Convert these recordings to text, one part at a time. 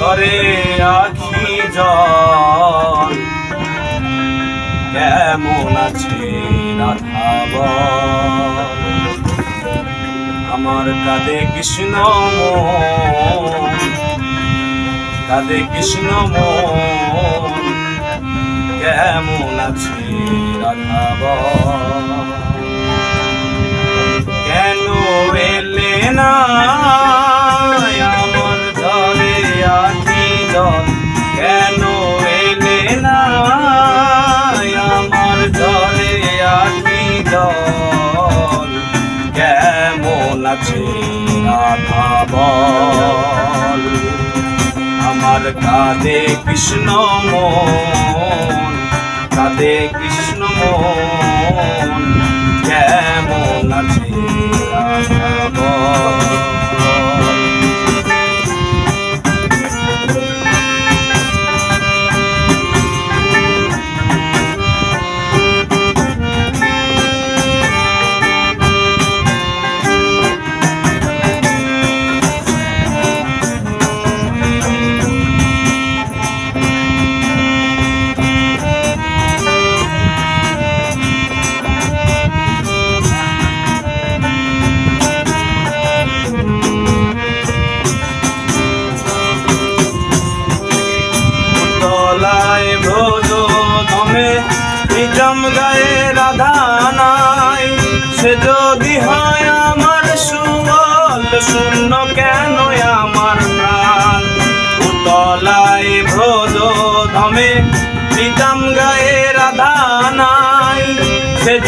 করে আখি জল। কেমন আছে আমার কাদে কৃষ্ণ কাদে কৃষ্ণ কেমন আছে রাধাব জল কেমন আছে রাধা আমার কাঁদে কৃষ্ণ মন কাঁদে কৃষ্ণ মন কেমন আছে রাধা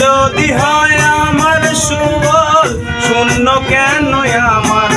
যদি হয় আমার সুবল শূন্য কেন আমার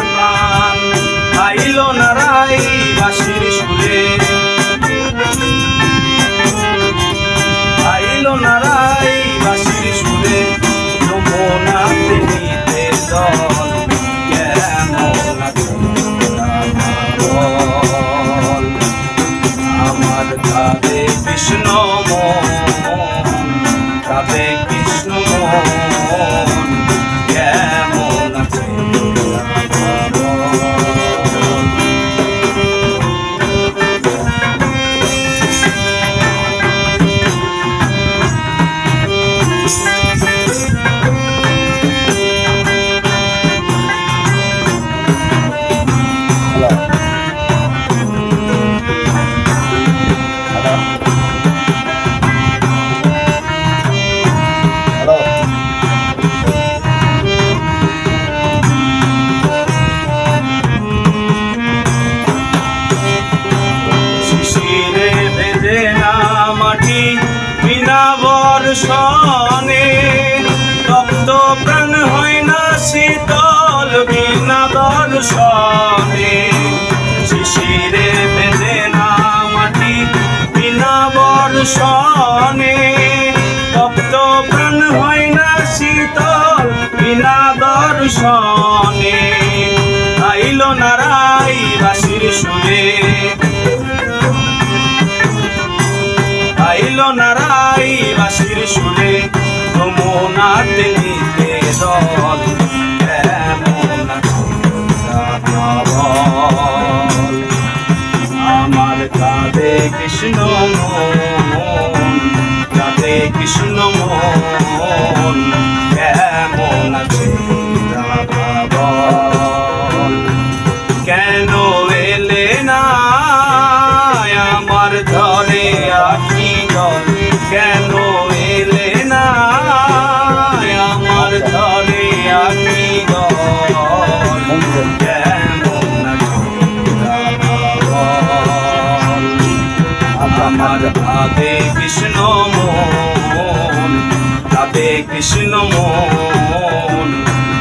বর্ষণে তপ্ত প্রাণ হয় না শীতল বিনা দর্শনে শিশিরে ভেজে না মাটি বিনা বর্ষণে। তপ্ত প্রাণ হয় না শীতল বিনা দর্শনে আইল নারাই বাসির সুরে বাসির সুরে যমুনাতে নিতে আমার রাধে কৃষ্ণ মন রাধে কৃষ্ণ মন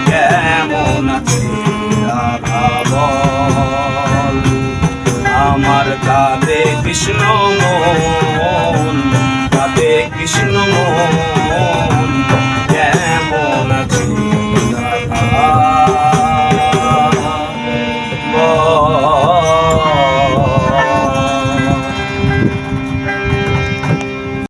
কেমন আছে আমার রাধে কৃষ্ণ মন রাধে কৃষ্ণ মন